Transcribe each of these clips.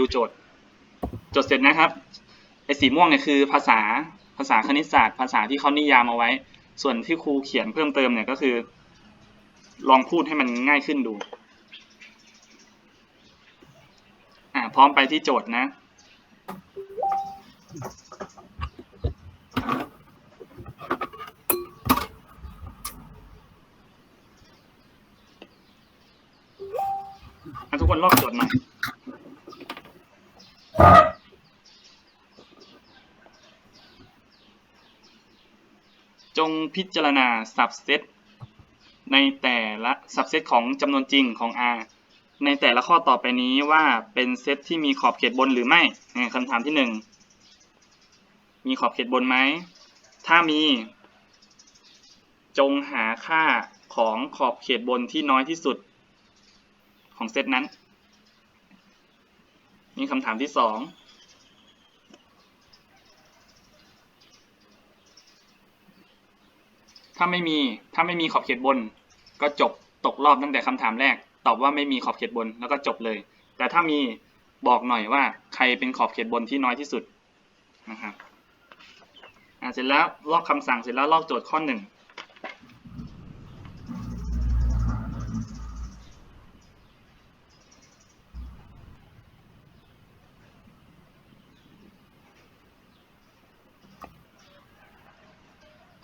ดูโจทย์จทย์เสร็จนะครับไอ้สีม่วงเนี่ยคือภาษาภาษาคณิตศาสตร์ ภาษาที่เขานิยามเอาไว้ ส่วนที่ครูเขียนเพิ่มเติมเนี่ยก็คือ ลองพูดให้มันง่ายขึ้นดูอ่าพร้อมไปที่โจทย์นะอะทุกคนลอกโจทย์หน่อย จงพิจารณาสับเซตในแต่ละสับเซตของจำนวนจริงของ R ในแต่ละข้อต่อไปนี้ว่าเป็นเซตที่มีขอบเขตบนหรือไม่คำถามที่หนึ่งมีขอบเขตบนไหม ถ้ามี จงหาค่าของขอบเขตบนที่น้อยที่สุดของเซตนั้น นี่คำถามที่สองถ้าไม่มีถ้าไม่มีขอบเขตบน ก็จบตกรอบตั้งแต่คำถามแรก ตอบว่าไม่มีขอบเขตบนแล้วก็จบเลย แต่ถ้ามีบอกหน่อยว่าใครเป็นขอบเขตบนที่น้อยที่สุดนะครับเสร็จแล้วลอกคำสั่งเสร็จแล้วลอกโจทย์ข้อหนึ่ง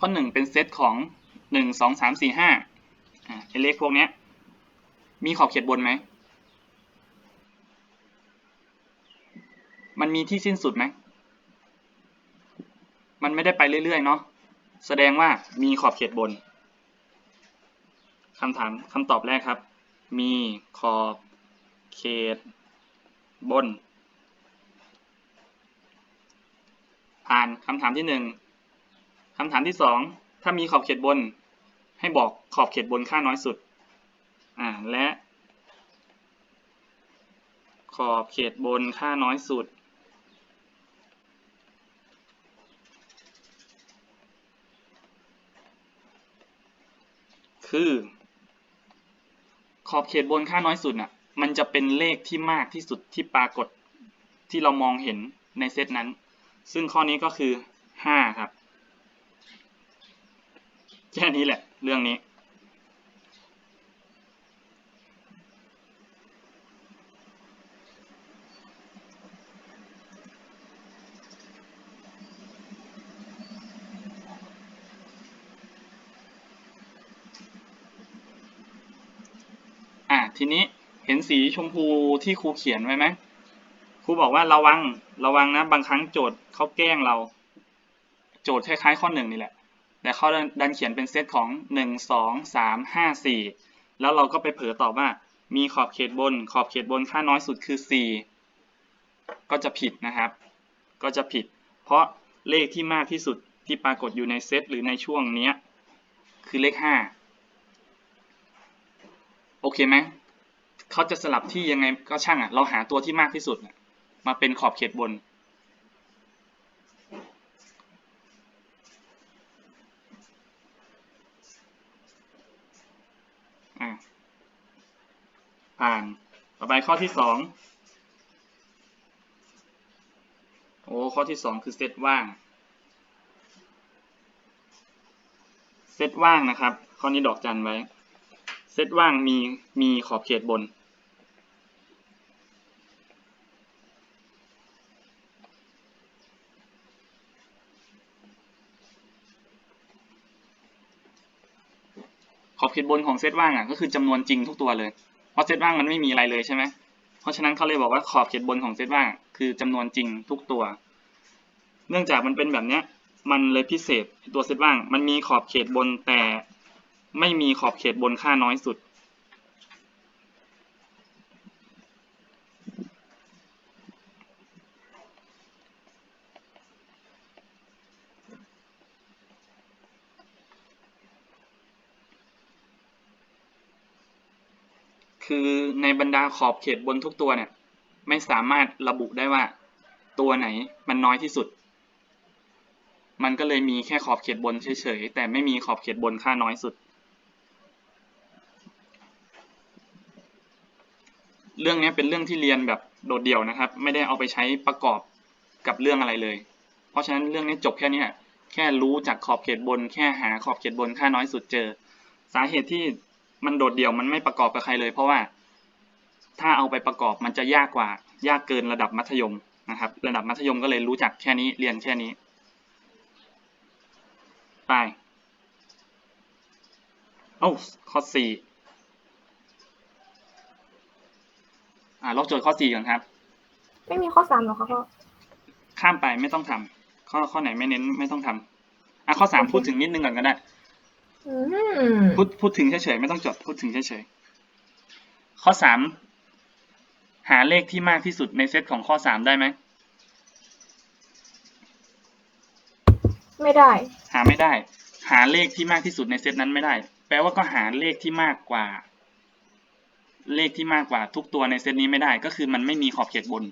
ข้อหนึ่งเป็นเซตของหนึ่งสองสามสี่ห้าอ่าไอ้เลขพวกนี้มีขอบเขตบนไหม มันมีที่สิ้นสุดไหม มันไม่ได้ไปเรื่อยๆเนาะ แสดงว่ามีขอบเขตบนคำถามคำตอบแรกครับ มีขอบเขตบน ผ่านคำถามที่หนึ่ง คำถามที่สองถ้ามีขอบเขตบน ให้บอกขอบเขตบนค่าน้อยสุดอ่าและขอบเขตบนค่าน้อยสุด คือ ขอบเขตบนค่าน้อยสุดน่ะมันจะเป็นเลขที่มากที่สุดที่ปรากฏที่เรามองเห็นในเซตนั้น ซึ่งข้อนี้ก็คือห้าครับ แค่นี้แหละ เรื่องนี้ อะทีนี้เห็นสีชมพูที่ครูเขียนไว้ไหมครูบอกว่าระวังระวังนะ บางครั้งโจทย์เขาแกล้งเรา โจทย์คล้ายๆข้อหนึ่งนี่แหละ แต่เขาดันเขียนเป็นเซตของหนึ่งสองสามห้าสี่แล้วเราก็ไปเผลอตอบว่า มีขอบเขตบน ขอบเขตบนค่าน้อยสุดคือสี่ก็จะผิดนะครับ ก็จะผิด เพราะเลขที่มากที่สุดที่ปรากฏอยู่ในเซตหรือในช่วงนี้คือเลขห้าโอเคไหมเขาจะสลับที่ยังไงก็ช่างอะ เราหาตัวที่มากที่สุดมาเป็นขอบเขตบน ผ่าน ต่อไปข้อที่สองโอ้ข้อที่สองคือเซตว่าง เซตว่างนะครับ ข้อนี้ดอกจันไว้ เซตว่างมีมีขอบเขตบน ขอบเขตบนของเซตว่างอะก็คือจำนวนจริงทุกตัวเลย เพราะเซตว่างมันไม่มีอะไรเลยใช่ไหมเพราะฉะนั้นเขาเลยบอกว่าขอบเขตบนของเซตว่างคือจำนวนจริงทุกตัว เนื่องจากมันเป็นแบบเนี้ยมันเลยพิเศษตัวเซตว่าง มันมีขอบเขตบนแต่ไม่มีขอบเขตบนค่าน้อยสุด คือในบรรดาขอบเขตบนทุกตัวเนี่ย ไม่สามารถระบุได้ว่า ตัวไหนมันน้อยที่สุด มันก็เลยมีแค่ขอบเขตบนเฉยๆ แต่ไม่มีขอบเขตบนค่าน้อยสุด เรื่องนี้เป็นเรื่องที่เรียนแบบโดดเดี่ยวนะครับ ไม่ได้เอาไปใช้ประกอบกับเรื่องอะไรเลย เพราะฉะนั้นเรื่องนี้จบแค่นี้แค่รู้จากขอบเขตบน แค่หาขอบเขตบนค่าน้อยสุดเจอ สาเหตุที่ มันโดดเดี่ยวมันไม่ประกอบกับใครเลย เพราะว่าถ้าเอาไปประกอบมันจะยากกว่ายากเกินระดับมัธยมนะครับ ระดับมัธยมก็เลยรู้จักแค่นี้เรียนแค่นี้ ไปโอ้าข้อสี่อ่าลบโจทย์ข้อสี่ก่อนครับ ไม่มีข้อสามหรอคะพ่อข้ามไปไม่ต้องทำข้อข้อไหนไม่เน้นไม่ต้องทำอะข้อสามโอเคพูดถึงนิดนึงก่อนก็ได้อืม พูดพูดถึงเฉยๆไม่ต้องจดพูดถึงเฉยๆข้อสามหาเลขที่มากที่สุดในเซตของข้อสามได้ไหมไม่ได้ หาไม่ได้ หาเลขที่มากที่สุดในเซตนั้นไม่ได้ แปลว่าก็หาเลขที่มากกว่า เลขที่มากกว่า ทุกตัวในเซตนี้ไม่ได้ ก็คือมันไม่มีขอบเขตบน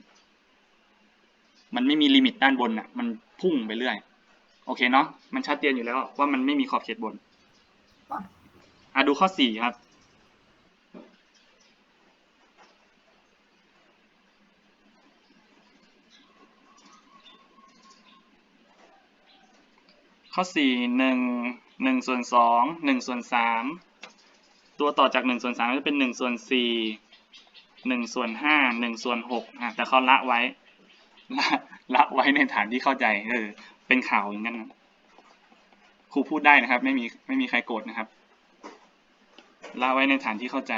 มันไม่มีลิมิตด้านบนอะ มันพุ่งไปเรื่อย โอเคเนาะมันชัดเจนอยู่แล้วว่ามันไม่มีขอบเขตบน อะดูข้อสี่ครับ ข้อสี่หนึ่งหนึ่งส่วนสองหนึ่งส่วนสามตัวต่อจากหนึ่งส่วนสามก็จะเป็นหนึ่งส่วนสี่หนึ่งส่วนห้าหนึ่งส่วนหกอะแต่เขาละไว้ละละไว้ในฐานที่เข้าใจเออเป็นข่าวอย่างนั้นนะ ครูพูดได้นะครับ ไม่มีไม่มีใครโกรธนะครับละไว้ในฐานที่เข้าใจ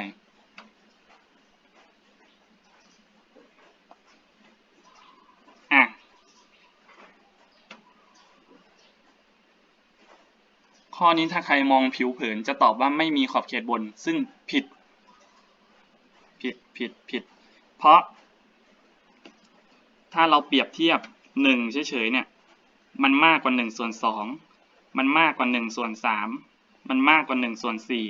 อะข้อนี้ถ้าใครมองผิวเผินจะตอบว่าไม่มีขอบเขตบน ซึ่งผิด ผิดผิดผิด เพราะ ถ้าเราเปรียบเทียบหนึ่งเฉยๆเนี่ย มันมากกว่าหนึ่งส่วนสอง มันมากกว่าหนึ่งส่วนสามมันมากกว่าหนึ่งส่วนสี่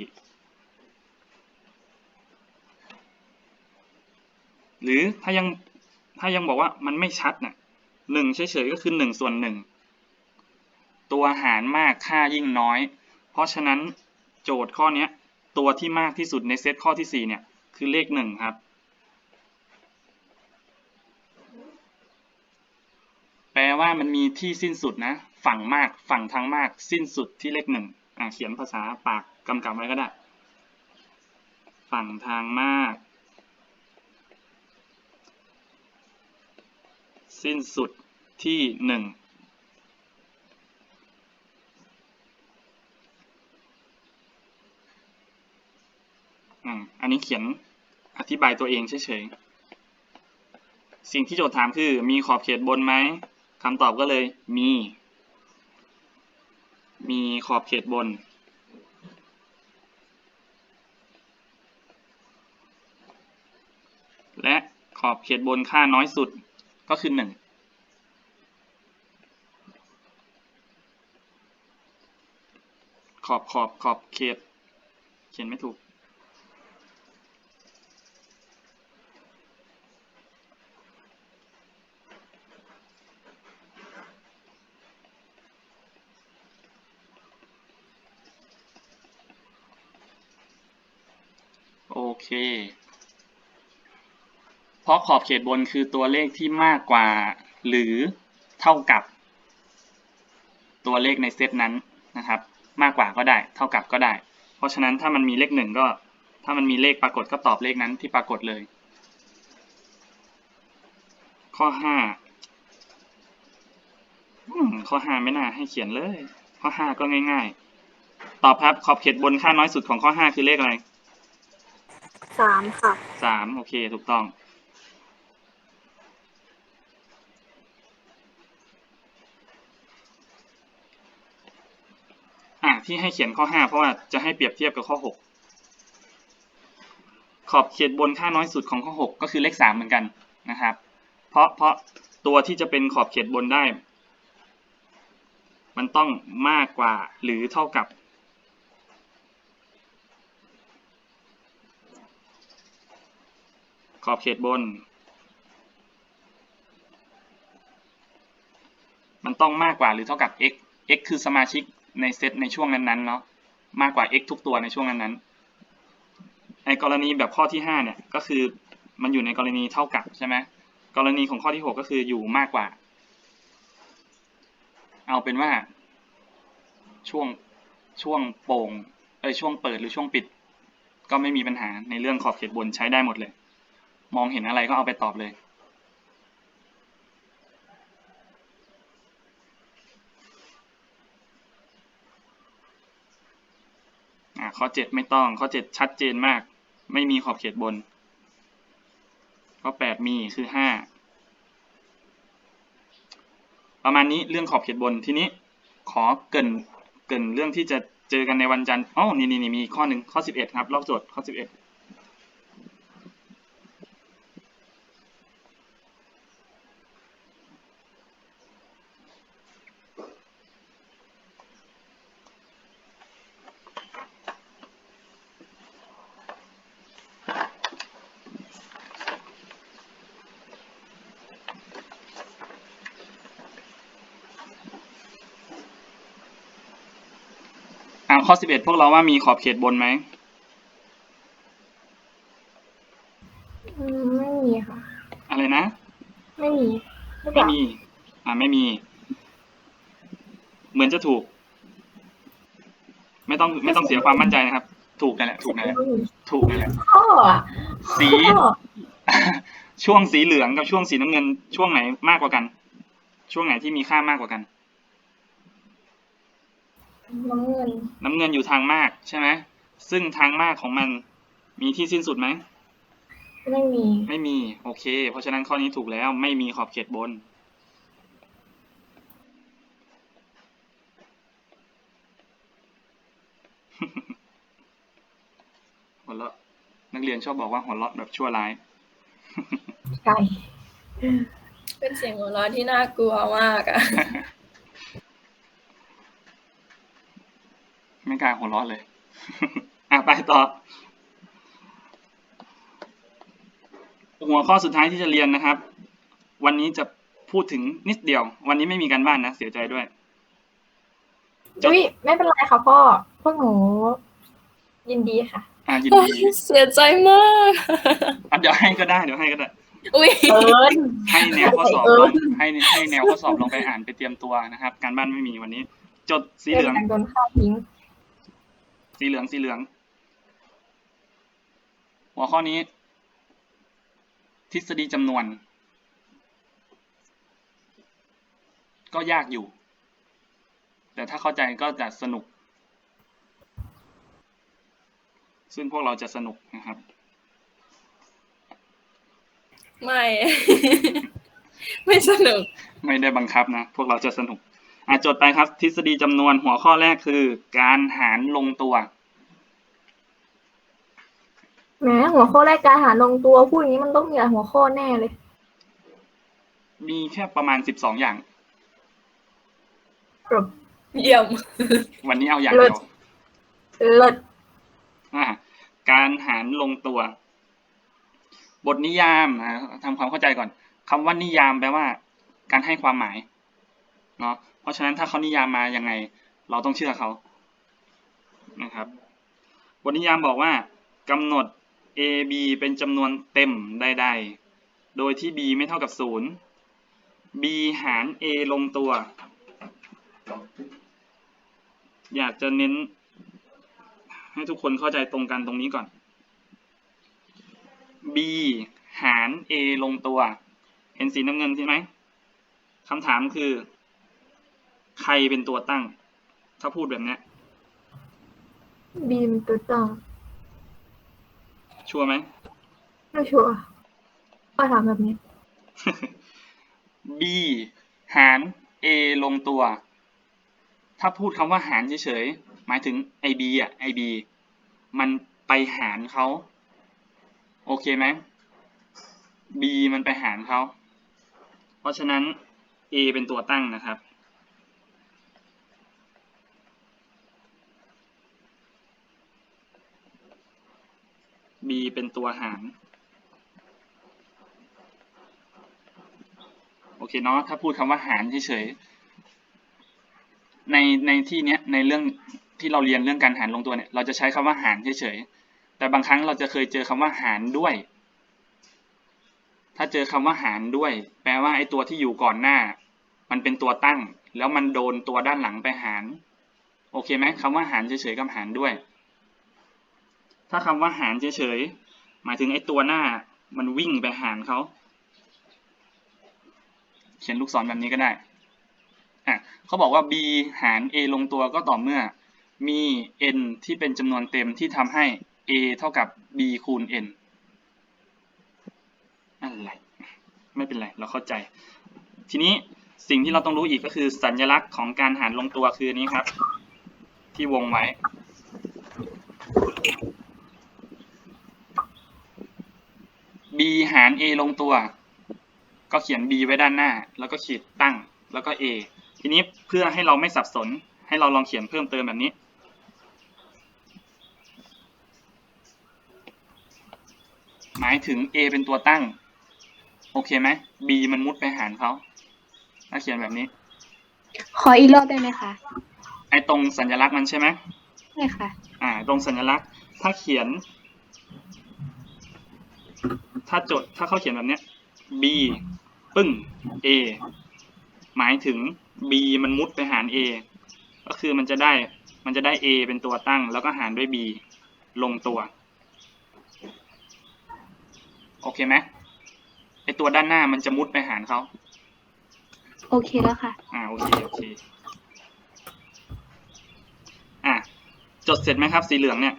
หรือถ้ายังถ้ายังบอกว่ามันไม่ชัดน่ะหนึ่งเฉยๆก็คือหนึ่งส่วนหนึ่งตัวหารมากค่ายิ่งน้อย เพราะฉะนั้นโจทย์ข้อนี้ตัวที่มากที่สุดในเซตข้อที่สี่เนี่ยคือเลขหนึ่งครับ แปลว่ามันมีที่สิ้นสุดนะ ฝั่งมากฝั่งทางมากสิ้นสุดที่เลขหนึ่งอะเขียนภาษาปากกำกับไว้ก็ได้ ฝั่งทางมาก สิ้นสุดที่หนึ่งอันนี้เขียนอธิบายตัวเองเฉยๆ สิ่งที่โจทย์ถามคือมีขอบเขตบนไหม คำตอบก็เลยมี มีขอบเขตบน และขอบเขตบนค่าน้อยสุดก็คือหนึ่งขอบขอบขอบเขต เขียนไม่ถูก เค เพราะขอบเขตบนคือตัวเลขที่มากกว่า หรือเท่ากับ ตัวเลขในเซตนั้นนะครับ มากกว่าก็ได้ เท่ากับก็ได้ เพราะฉะนั้นถ้ามันมีเลขหนึ่งก็ ถ้ามันมีเลขปรากฏก็ตอบเลขนั้นที่ปรากฏเลย ข้อห้าข้อห้าไม่น่าให้เขียนเลย ข้อห้าก็ง่าย ๆ ตอบครับขอบเขตบนค่าน้อยสุดของข้อห้าคือเลขอะไร สามค่ะ สามโอเคถูกต้อง อะที่ให้เขียนข้อห้าเพราะว่าจะให้เปรียบเทียบกับข้อหกขอบเขตบนค่าน้อยสุดของข้อหกก็คือเลขสามเหมือนกันนะครับ เพราะเพราะตัวที่จะเป็นขอบเขตบนได้ มันต้องมากกว่าหรือเท่ากับ ขอบเขตบน มันต้องมากกว่าหรือเท่ากับ x x คือสมาชิกในเซตในช่วงนั้นๆเนาะมากกว่า x ทุกตัวในช่วงนั้นๆในกรณีแบบข้อที่ห้าเนี่ยก็คือมันอยู่ในกรณีเท่ากับใช่ไหมกรณีของข้อที่หกก็คืออยู่มากกว่า เอาเป็นว่า ช่วงช่วงโป่งเอ้ยช่วงเปิดหรือช่วงปิด ก็ไม่มีปัญหาในเรื่องขอบเขตบนใช้ได้หมดเลย มองเห็นอะไรก็เอาไปตอบเลยข้อเจ็ดไม่ต้อง ข้อเจ็ดชัดเจนมาก ไม่มีขอบเขตบน ข้อแปดมีคือห้าประมาณนี้เรื่องขอบเขตบนทีนี้ขอเกินเกินเรื่องที่จะเจอกันในวันจันทร์อ๋อนี่นี่มีข้อหนึ่งข้อสิบเอ็ดครับลอกโจทย์ข้อสิบเอ็ด ข้อสิบเอ็ดพวกเราว่ามีขอบเขตบนไหม อืมไม่มีค่ะ อะไรนะ ไม่มีหรือเปไม่ล่ามี อ่าไม่มี เหมือนจะถูก ไม่ต้องไม่ต้องเสียความมั่นใจนะครับ ถูกนั่นแหละถูกนั่นแหละไม่มีถูกนั่นแหละ ข้ออะสี ข้อช่วงสีเหลืองกับช่วงสีน้ำเงิน ช่วงไหนมากกว่ากัน ช่วงไหนที่มีค่ามากกว่ากัน น้ำเงิน น้ำเงินอยู่ทางมากใช่ไหมซึ่งทางมากของมันมีที่สิ้นสุดไหม ไม่มี ไม่มี โอเค เพราะฉะนั้นข้อนี้ถูกแล้วไม่มีขอบเขตบน หัวเราะนักเรียนชอบบอกว่าหัวเราะแบบชั่วร้ายไก่เป็นเสียงหัวเราะที่น่ากลัวมากอะ ไม่กล้าหัวเราะเลย อะไปต่อ หัวข้อสุดท้ายที่จะเรียนนะครับ วันนี้จะพูดถึงนิดเดียว วันนี้ไม่มีการบ้านนะ เสียใจด้วยจดอุ้ยไม่เป็นไรค่ะพ่อ พวกหนูยินดีค่ะ อะยินโอ๊ยดีเสียใจมากอะเดี๋ยวให้ก็ได้เดี๋ยวให้ก็ได้อุ้ยเอิญให้แนวข้อสอบเอลอองให้ให้แนวข้อสอบลองไปอ่านไปเตรียมตัวนะครับ การบ้านไม่มีวันนี้ จดสีเหลืองโดนฆ่าทิ้ง สีเหลืองสีเหลือง หัวข้อนี้ ทฤษฎีจำนวน ก็ยากอยู่ แต่ถ้าเข้าใจก็จะสนุก ซึ่งพวกเราจะสนุกนะครับ ไม่ ไม่สนุก ไม่ได้บังคับนะ พวกเราจะสนุกอะ จดไปครับทฤษฎีจำนวนหัวข้อแรกคือ การหารลงตัวแหมหัวข้อแรกการหารลงตัวพูดอย่างนี้มันต้องมีหลายหัวข้อแน่เลย มีแค่ประมาณสิบสองอย่างกรบเยี่ยมวันนี้เอาอย่างเลิเดีศยวเลิศอะการหารลงตัว บทนิยามอะทำความเข้าใจก่อนคำว่านิยามแปลว่า การให้ความหมายเนาะเพ ราะฉะนั้นถ้าเขานิยามมายังไง เราต้องเชื่อเขานะครับบทนิยามบอกว่ากำหนด a b เป็นจำนวนเต็มใดๆ โดยที่ b ไม่เท่ากับศูนย์ b หาร a ลงตัว อยากจะเน้น ให้ทุกคนเข้าใจตรงกันตรงนี้ก่อน b หาร a ลงตัว เห็นสีน้ำเงินใช่ไหมคำถามคือ ใครเป็นตัวตั้ง ถ้าพูดแบบเนี้ยบีมตัวตั้งชัวร์ไหมไม่ชัวร์ก็ถามแบบนี้ b หาร a ลงตัว ถ้าพูดคำว่าหารเฉยๆ หมายถึงไอ b อะไอ b มันไปหารเขา โอเคไหม b มันไปหารเขา เพราะฉะนั้น a เป็นตัวตั้งนะครับ b เป็นตัวหาร โอเคเนาะถ้าพูดคำว่าหารเฉยๆในในที่เนี้ยในเรื่องที่เราเรียนเรื่องการหารลงตัวเนี่ยเราจะใช้คำว่าหารเฉยๆแต่บางครั้งเราจะเคยเจอคำว่าหารด้วย ถ้าเจอคำว่าหารด้วย แปลว่าไอ้ตัวที่อยู่ก่อนหน้า มันเป็นตัวตั้ง แล้วมันโดนตัวด้านหลังไปหาร โอเคไหมคำว่าหารเฉยๆกับหารด้วย ถ้าคำว่าหารเฉยๆหมายถึงไอ้ตัวหน้ามันวิ่งไปหารเขาเขียนลูกศรแบบนี้ก็ได้อะเขาบอกว่า b หาร a ลงตัวก็ต่อเมื่อมี n ที่เป็นจำนวนเต็มที่ทำให้ a เท่ากับ b คูณ n อะไรไม่เป็นไรเราเข้าใจ ทีนี้สิ่งที่เราต้องรู้อีกก็คือสัญลักษณ์ของการหารลงตัวคือนี้ครับ ที่วงไว้ b หาร a ลงตัว ก็เขียน b ไว้ด้านหน้า แล้วก็ขีดตั้ง แล้วก็ a ทีนี้เพื่อให้เราไม่สับสน ให้เราลองเขียนเพิ่มเติมแบบนี้ หมายถึง a เป็นตัวตั้ง โอเคไหม b มันมุดไปหารเขาถ้าเขียนแบบนี้ ขออีกรอบได้ไหมคะ ไอ้ตรงสัญลักษณ์มันใช่ไหมใช่ค่ะ อ่า ตรงสัญลักษณ์ ถ้าเขียน ถ้าจดถ้าเขาเขียนแบบเนี้ย b ปึ้ง a หมายถึง b มันมุดไปหาร a ก็คือมันจะได้มันจะได้ a เป็นตัวตั้ง แล้วก็หารด้วย b ลงตัว โอเคไหมไอตัวด้านหน้ามันจะมุดไปหารเขาโอเคแล้วค่ะ อ่าโอเคโอเค อะจดเสร็จไหมครับ สีเหลืองเนี่ย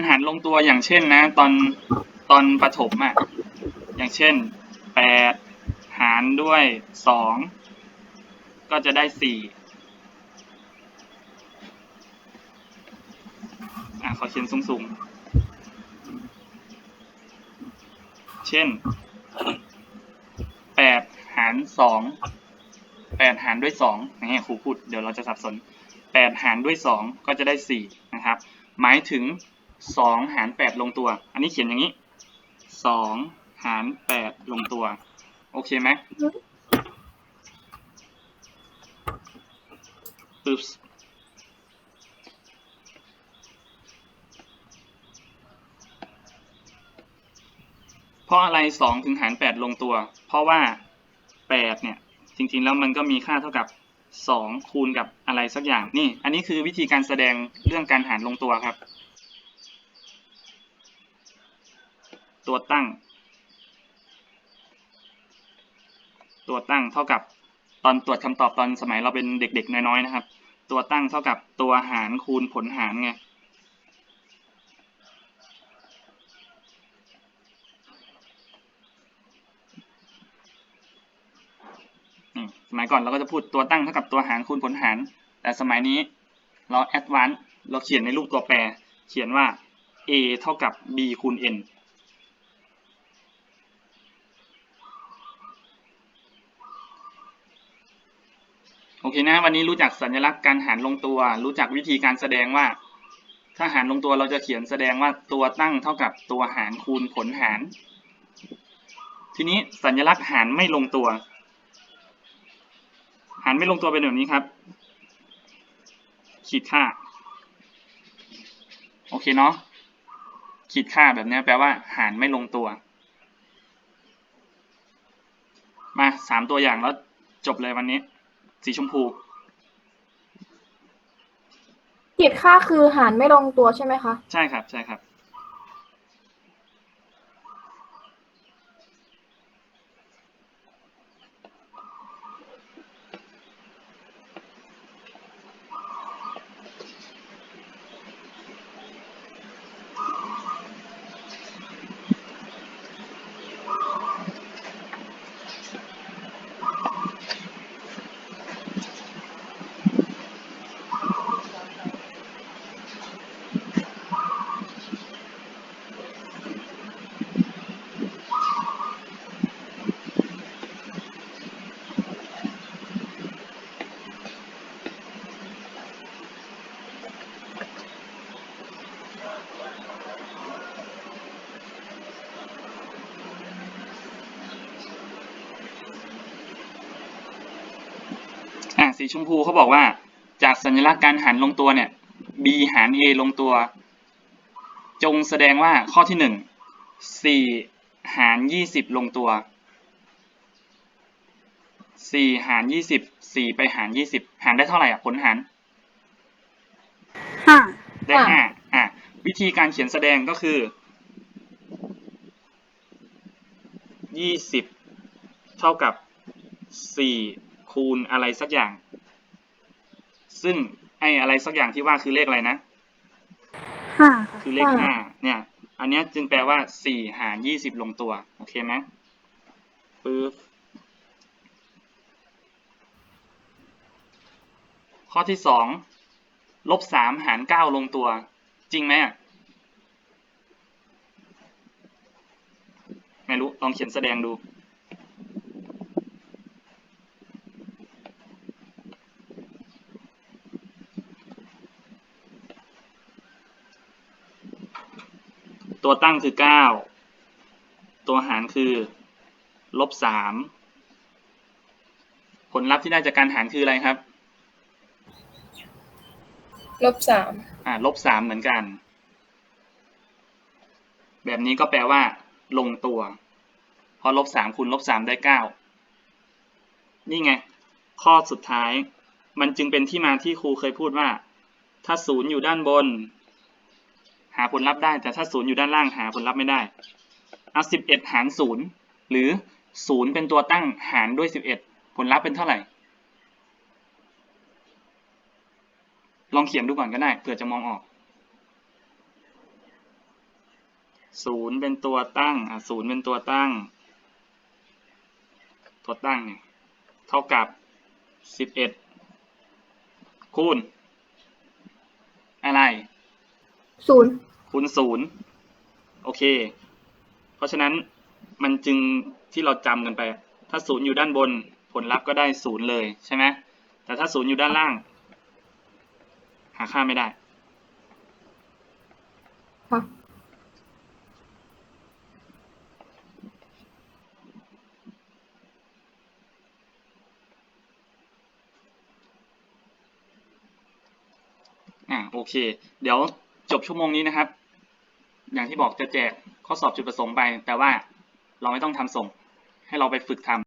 การหารลงตัวอย่างเช่นนะ ตอนตอนประถมอะ่ะอย่างเช่นแปดหารด้วยสองก็จะได้สี่อะขอเขียนสูงๆ เช่นแปดหารสองแปดหารด้วยสองอย่างเงี้ยครูพูดเดี๋ยวเราจะสับสนแปดหารด้วยสองก็จะได้สี่นะครับ หมายถึง สองหารแปดลงตัว อันนี้เขียนอย่างนี้สองหารแปดลงตัว โอเคไหมปึ๊บเพราะอะไรสองถึงหารแปดลงตัว เพราะว่าแปดเนี่ย จริงๆแล้วมันก็มีค่าเท่ากับสองคูณกับอะไรสักอย่าง นี่ อันนี้คือวิธีการแสดงเรื่องการหารลงตัวครับ ตัวตั้ง ตัวตั้งเท่ากับตอนตรวจคำตอบตอนสมัยเราเป็นเด็กๆน้อยๆนะครับ ตัวตั้งเท่ากับตัวหารคูณผลหารไงสมัยก่อนเราก็จะพูดตัวตั้งเท่ากับตัวหารคูณผลหาร แต่สมัยนี้เราแอดวานซ์เราเขียนในรูปตัวแปร เขียนว่า a เท่ากับ b คูณ n โอเคนะ วันนี้รู้จักสัญลักษณ์การหารลงตัว รู้จักวิธีการแสดงว่า ถ้าหารลงตัวเราจะเขียนแสดงว่าตัวตั้งเท่ากับตัวหารคูณผลหาร ทีนี้สัญลักษณ์หารไม่ลงตัว หารไม่ลงตัวเป็นแบบนี้ครับ ขีดค่า โอเคเนาะขีดค่าแบบนี้แปลว่าหารไม่ลงตัว มาสามตัวอย่างแล้วจบเลยวันนี้ สีชมพูขีดค่าคือหารไม่ลงตัวใช่ไหมคะ ใช่ครับ ใช่ครับ สีชมพูเขาบอกว่า จากสัญลักษณ์การหารลงตัวเนี่ย b หาร a ลงตัว จงแสดงว่าข้อที่หนึ่งสี่หารยี่สิบลงตัวสี่หารยี่สิบสี่ไปหารยี่สิบหารได้เท่าไหร่อะผลหารห้าได้ห้าอะวิธีการเขียนแสดงก็คือยี่สิบเท่ากับสี่คูณอะไรสักอย่าง ซึ่งไอ้อะไรสักอย่างที่ว่าคือเลขอะไรนะห้าค่ะคือเลขห้าเนี่ย อันเนี้ยจึงแปลว่าสี่หารยี่สิบลงตัว โอเคไหมปึ๊บข้อที่สองลบสามหารเก้าลงตัว จริงไหมอะไม่รู้ ลองเขียนแสดงดู ตัวตั้งคือเก้าตัวหารคือลบสามผลลัพธ์ที่ได้จากการหารคืออะไรครับ ลบสามอ่าลบสามเหมือนกัน แบบนี้ก็แปลว่า ลงตัว พอลบสามคูณลบสามได้เก้านี่ไง ข้อสุดท้าย มันจึงเป็นที่มาที่ครูเคยพูดว่า ถ้าศูนย์อยู่ด้านบน หาผลลัพธ์ได้ แต่ถ้าศูนย์อยู่ด้านล่างหาผลลัพธ์ไม่ได้ เอาสิบเอ็ดหารศูนย์หรือศูนย์เป็นตัวตั้งหารด้วยสิบเอ็ดผลลัพธ์เป็นเท่าไหร่ ลองเขียนดูก่อนก็ได้เผื่อจะมองออกศูนย์เป็นตัวตั้งอะศูนย์เป็นตัวตั้ง ตัวตั้งเนี่ยเท่ากับสิบเอ็ดคูณ อะไร ศูนย์คูณศูนย์โอเค เพราะฉะนั้นมันจึงที่เราจำกันไป ถ้าศูนย์อยู่ด้านบนผลลัพธ์ก็ได้ศูนย์เลยใช่ไหมแต่ถ้าศูนย์อยู่ด้านล่าง หาค่าไม่ได้ค่ะอ่าโอเค เดี๋ยว จบชั่วโมงนี้นะครับ อย่างที่บอกจะแจกข้อสอบจุดประสงค์ไป แต่ว่าเราไม่ต้องทำส่ง ให้เราไปฝึกทำ